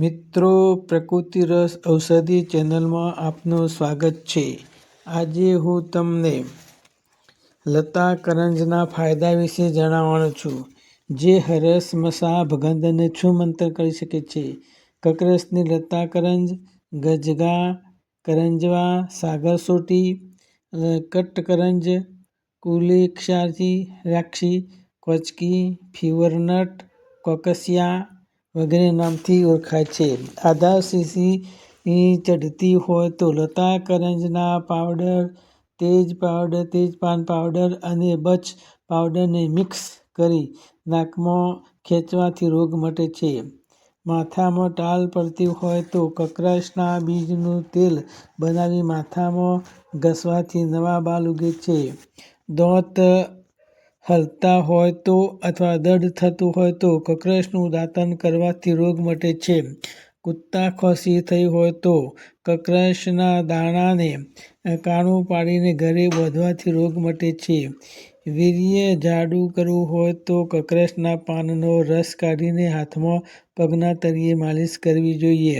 મિત્રો, પ્રકૃતિ રસ ઔષધિ ચેનલમાં આપનું સ્વાગત છે. આજે હું તમને લતા કરંજના ફાયદા વિશે જણાવવાનો છું, જે હરસ, મસા ભગંદર અને છૂમંતર કરી શકે છે. કકરસની લતા કરંજ, ગજગા કરંજવા સાગરસોટી કુલી, ક્ષારથી રાક્ષી, કોચકી ફીવરનટ કોકસિયા વગેરે નામથી ઓળખાય છે. આધાર સીસી ચઢતી હોય તો લતા કરંજના પાવડર, તેજ પાવડર, તેજપાન પાવડર અને બચ પાવડરને મિક્સ કરી નાકમાં ખેંચવાથી રોગ મટે છે. માથામાં ટાલ પડતી હોય તો કકરાશના બીજનું તેલ બનાવી માથામાં ઘસવાથી નવા બાલ ઉગે છે. દાંત હલતા હોય તો અથવા દર્દ થતું હોય તો કકરસનું દાંતન કરવાથી રોગ મટે છે. કુત્તા ખોસી થઈ હોય તો કકરસના દાણાને કાણું પાડીને ઘરે વધવાથી રોગ મટે છે. વીર્ય જાડું કરવું હોય તો કકરસના પાનનો રસ કાઢીને હાથમાં પગના તળિયે માલિશ કરવી જોઈએ.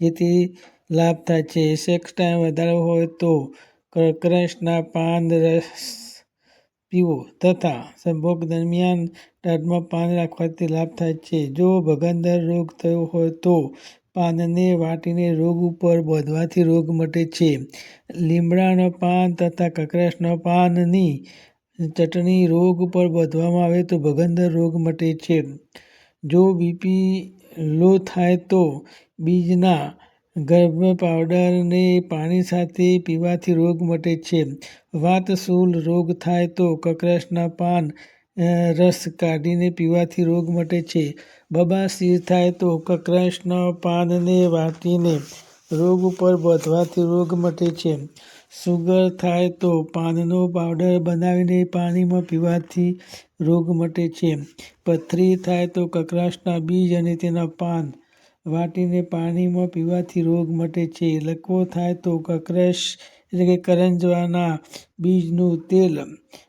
જેથી લાભ થાય છે. સેક્સ ટાઈમ વધારવો હોય તો કકરસના પાન રસ પીવો તથા સંભોગ દરમિયાન પેટમાં પાન રાખવાથી લાભ થાય છે. જો ભગંદર રોગ થયો હોય તો પાનને વાટીને રોગ ઉપર બોધવાથી રોગ મટે છે. લીમડાના પાન તથા કકરસના પાનની ચટણી રોગ ઉપર બોધવામાં આવે તો ભગંદર રોગ મટે છે. જો બીપી લો થાય તો બીજના ગર્ભ પાવડરને પાણી સાથે પીવાથી રોગ મટે છે. વાતસૂલ રોગ થાય તો કકરસના પાન રસ કાઢીને પીવાથી રોગ મટે છે. બબાસીર થાય તો કકરસના પાનને વાટીને રોગ ઉપર બાંધવાથી રોગ મટે છે. સુગર થાય તો પાનનો પાવડર બનાવીને પાણીમાં પીવાથી રોગ મટે છે. પથરી થાય તો કકરાશના બીજ અને તેના પાન. વાટીને પાણીમાં પીવાથી રોગ મટે છે. લકવો થાય તો કક્રશ એટલે કે કરંજવાના બીજનું તેલ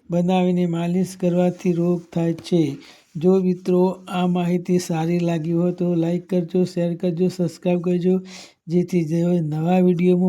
બનાવીને માલિશ કરવાથી રોગ થાય છે. જો મિત્રો આ માહિતી સારી લાગી હોય તો લાઈક કરજો, શેર કરજો, સબસ્ક્રાઈબ કરજો. જેથી નવા વિડીયોમાં